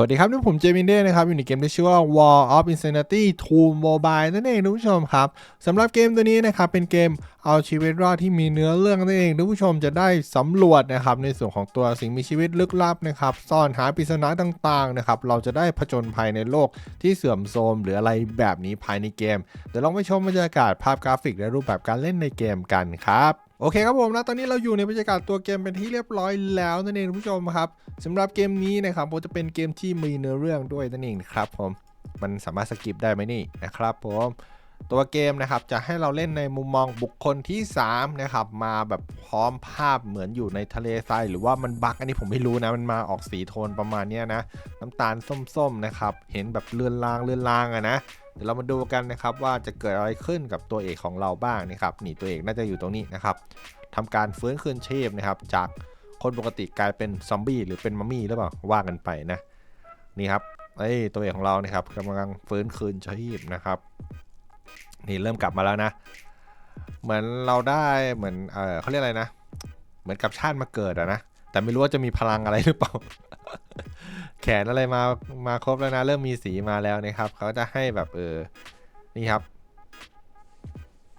สวัสดีครับนี่ผมเจมินเด้นะครับ อยู่ในเกมที่ชื่อว่า War of Insanity 2 Mobile นั่นเองทุกผู้ชมครับสำหรับเกมตัวนี้นะครับ เป็นเกมเอาชีวิตรอดที่มีเนื้อเรื่องนั่นเองทุกผู้ชมจะได้สำรวจนะครับ ในส่วนของตัวสิ่งมีชีวิตลึกลับนะครับ ซ่อนหาปริศนาต่างๆนะครับ เราจะได้ผจญภัยในโลกที่เสื่อมโทรมหรืออะไรแบบนี้ภายในเกมเดี๋ยวลองไปชมบรรยากาศภาพกราฟิกและรูปแบบการเล่นในเกมกันครับ โอเคครับผมนะตอนนี้เราอยู่ในบรรยากาศตัวเกมเป็นที่เรียบร้อยแล้วนั่นเองคุณผู้ชมครับสำหรับเกมนี้นะครับผมจะเป็นเกมที่มีเนื้อเรื่องด้วยนั่นเองนะครับผมมันสามารถสกิปได้ไหมนี่นะครับผม ตัวเกมนะครับจะให้เราเล่นในมุมมองบุคคลที่3นะครับมาแบบพร้อมภาพเหมือนอยู่ในทะเลทรายหรือว่ามันบักอันนี้ผมไม่รู้นะมันมาออกสีโทนประมาณนี้นะน้ำตาลส้มๆนะครับเห็นแบบเลื่อนลางเลื่อนลางอะนะเดี๋ยวเรามาดูกันนะครับว่าจะเกิดอะไรขึ้นกับตัวเอกของเราบ้างนะครับนี่ตัวเอกน่าจะอยู่ตรงนี้นะครับทำการฟื้นคืนชีพนะครับจากคนปกติกลายเป็นซอมบี้หรือเป็นมัมมี่หรือเปล่าว่ากันไปนะนี่ครับไอ้ตัวเอกของเรานะครับกำลังฟื้นคืนชีพนะครับ นี่เริ่มกลับมาแล้วนะ เหมือนเราได้เหมือนเออเขาเรียกอะไรนะ เหมือนกับชาติมาเกิดอะนะ แต่ไม่รู้ว่าจะมีพลังอะไรหรือเปล่า แขนอะไรมา มาครบแล้วนะ เริ่มมีสีมาแล้วนะครับ เขาจะให้แบบเออ นี่ครับ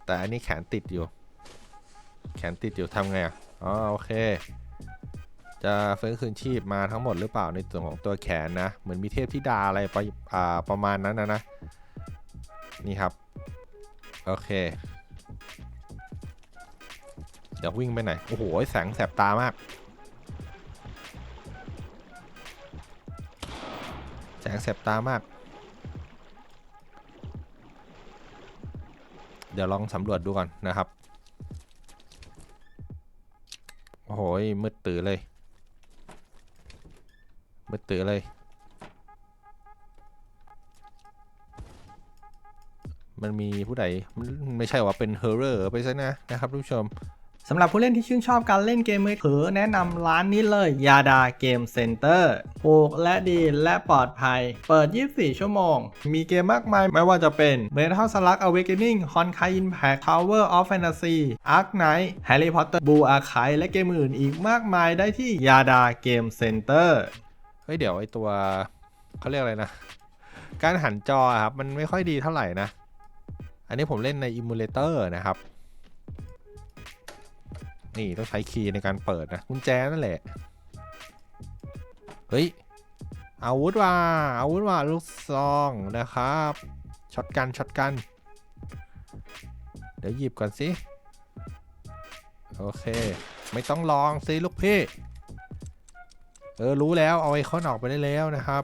แต่อันนี้แขนติดอยู่ แขนติดอยู่ทำไงอะอ๋อโอเค จะฟื้นคืนชีพมาทั้งหมดหรือเปล่าในส่วนของตัวแขนนะ เหมือนมีเทพธิดาอะไรไปอ่าประมาณนั้นนะนะ นี่ครับ โอเค เดี๋ยววิ่งไปไหน โอ้โห แสงแสบตามาก แสงแสบตามาก เดี๋ยวลองสำรวจดูก่อนนะครับ โอ้โหมืดตื่อเลยมืดตื่อเลย มันมีผู้ใดมันไม่ใช่ว่าเป็นเฮอร์เรอร์ไปซะนะนะครับทุกผู้ชมสำหรับผู้เล่นที่ชื่นชอบการเล่นเกมมือถือแนะนำร้านนี้เลยยาดาเกมเซ็นเตอร์ถูกและดีและปลอดภัย เปิด 24 ชั่วโมง มีเกมมากมายไม่ว่าจะเป็น Metal Slug Awakening Honkai Impact Tower of Fantasy Ark Knight Harry Potter Blue Archive และเกมอื่นอีกมากมายได้ที่ยาดาเกมเซ็นเตอร์เฮ้ยเดี๋ยวไอตัวเขาเรียกอะไรนะ การหันจออะครับมันไม่ค่อยดีเท่าไหร่นะ อันนี้ผมเล่นในอิมูเลเตอร์นะครับ นี่ต้องใช้คีย์ในการเปิดนะกุญแจนั่นแหละ เฮ้ย อาวุธว่าอาวุธว่าลูกซองนะครับช็อตกันช็อตกัน เดี๋ยวหยิบก่อนสิ โอเค ไม่ต้องลองสิลูกพี่ เออ รู้แล้ว เอาไอคอนออกไปได้แล้วนะครับ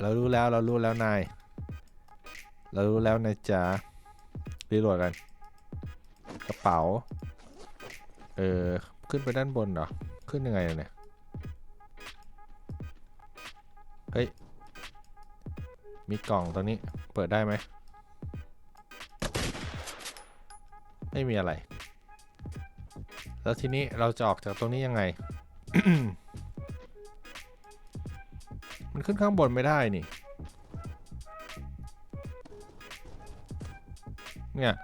เรารู้แล้วเรารู้แล้วนายเรารู้แล้วนะจ๊ะ รีโหลดกัน กระเป๋า เออ ขึ้นไปด้านบนเหรอ ขึ้นยังไงเนี่ย เฮ้ย มีกล่องตัวนี้ เปิดได้ไหม ไม่มีอะไร แล้วทีนี้เราจะออกจากตรงนี้ยังไง มันขึ้นข้างบนไม่ได้นี่ เนี่ย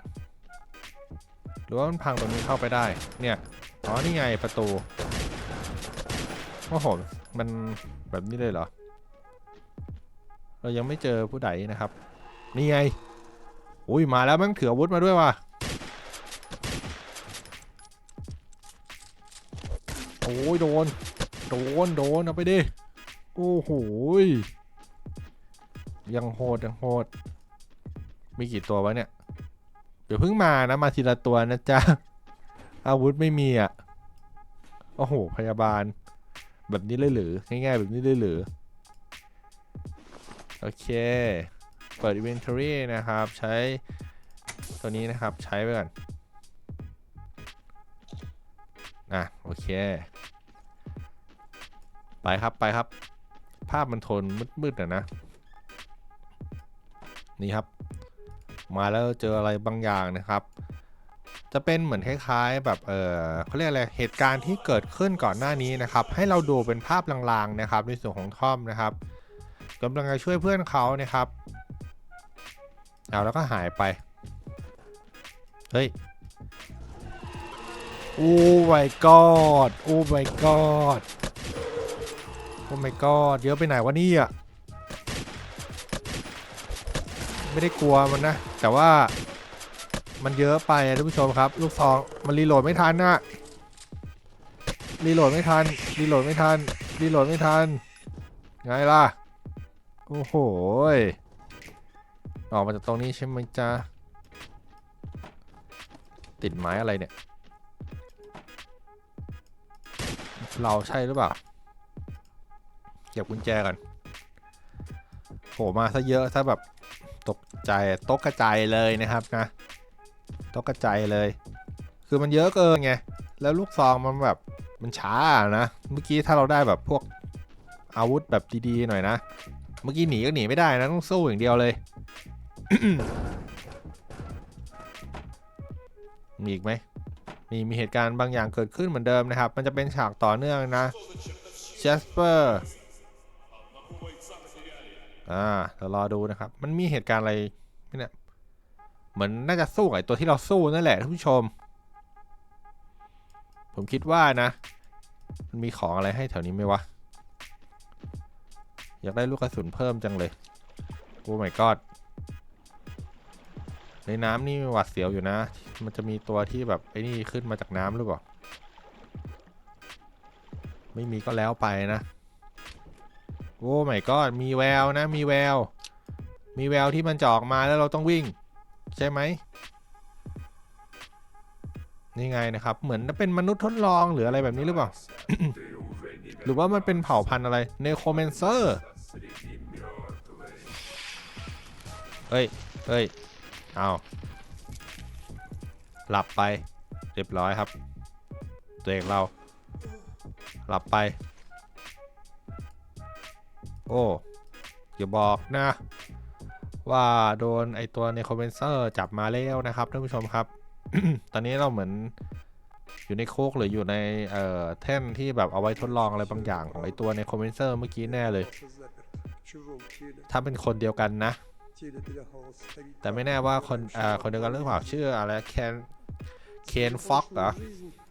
หรือว่ามันพังตรงนี้เข้าไปได้ เนี่ย อ๋อ นี่ไงประตู โอ้โห มันแบบนี้เลยเหรอ เรายังไม่เจอผู้ใดนะครับ นี่ไง อุ้ย มาแล้วมันถืออาวุธมาด้วยว่ะ โอ้ยโดน โดน โดน เอาไปดิ โอ้โหยยังโหดยังโหด มีกี่ตัววะเนี่ย เดี๋ยวเพิ่งมานะมาทีละตัวนะจ๊ะ อาวุธไม่มีอะ โอ้โห พยาบาล แบบนี้เลยหรือ ง่ายๆ แบบนี้เลยหรือ โอเค เปิด inventory นะครับ ใช้ตัวนี้นะครับ ใช้ไปก่อนอะ โอเค ไปครับไปครับ ภาพมันทนมืดๆอะนะ นี่ครับ มาแล้วเจออะไรบางอย่างนะครับ จะเป็นเหมือนคล้ายๆแบบเออเขาเรียกอะไรเหตุการณ์ที่เกิดขึ้นก่อนหน้านี้นะครับ ให้เราดูเป็นภาพลางๆนะครับ ในส่วนของทอมนะครับกำลังจะช่วยเพื่อนเขานะครับเอาแล้วก็หายไป เฮ้ยโอ้ my god โอ้ my god โอ้ my god เยอะไปไหนวะเนี่ย ไม่ได้กลัวมันนะ แต่ว่ามันเยอะไปอะท่านผู้ชมครับ ลูกซองมันรีโหลดไม่ทันนะรีโหลดไม่ทันรีโหลดไม่ทันรีโหลดไม่ทันไงล่ะโอ้โหยออกมาจากตรงนี้ใช่ไหมจ๊ะติดไม้อะไรเนี่ย เราใช่หรือเปล่าเก็บกุญแจก่อนโหมาซะเยอะซะแบบ ตกใจตกกระจายเลยนะครับนะตกกระจายเลย คือมันเยอะเกินไงแล้วลูกซองมันแบบมันช้านะเมื่อกี้ถ้าเราได้แบบพวกอาวุธแบบดีๆหน่อยนะ เมื่อกี้หนีก็หนีไม่ได้นะต้องสู้อย่างเดียวเลย มีอีกไหมมีมีเหตุการณ์บางอย่างเกิดขึ้นเหมือนเดิมนะครับ มันจะเป็นฉากต่อเนื่องนะเชสเปอร์ อ่าเดี๋ยวรอดูนะครับ มันมีเหตุการณ์อะไรไหมเนี่ยเหมือนน่าจะสู้ไอ้ตัวที่เราสู้นั่นแหละท่านผู้ชม ผมคิดว่านะ มันมีของอะไรให้แถวนี้ไหมวะ อยากได้ลูกกระสุนเพิ่มจังเลยโอ้ my god ในน้ำนี่หวาดเสียวอยู่นะ มันจะมีตัวที่แบบไอ้นี่ขึ้นมาจากน้ำหรือเปล่า ไม่มีก็แล้วไปนะ อ้ไม่ก็มีแววนะมีแวว มีแววที่มันจะออกมาแล้วเราต้องวิ่ง ใช่ไหมนี่ไงนะครับ เหมือนเป็นมนุษย์ทดลองหรืออะไรแบบนี้หรือเปล่า หรือว่ามันเป็นเผ่าพันธุ์อะไรเนโคเมนเซอร์เฮ้ยเฮ้ยเอาหลับไป เรียบร้อยครับ ตัวเอกเรา หลับไป อ้ อย่าบอกนะ ว่าโดนไอตัวในคอมเพนเซอร์จับมาแล้วนะครับท่านผู้ชมครับ ตอนนี้เราเหมือนอยู่ในโคกหรืออยู่ในเอ่อแท่นที่แบบเอาไว้ทดลองอะไรบางอย่างของไอตัวในคอมเพนเซอร์เมื่อกี้แน่เลย ถ้าเป็นคนเดียวกันนะ แต่ไม่แน่ว่าคนเอ่อคนเดียวกันหรือเปล่าชื่ออะไรเคนเคนฟ็อกเหรอ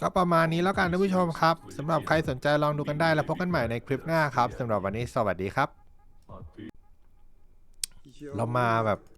ก็ประมาณนี้แล้วกันท่านผู้ชมครับสำหรับใครสนใจลองดูกันได้แล้วพบกันใหม่ในคลิปหน้าครับสำหรับวันนี้สวัสดีครับ เรามาแบบ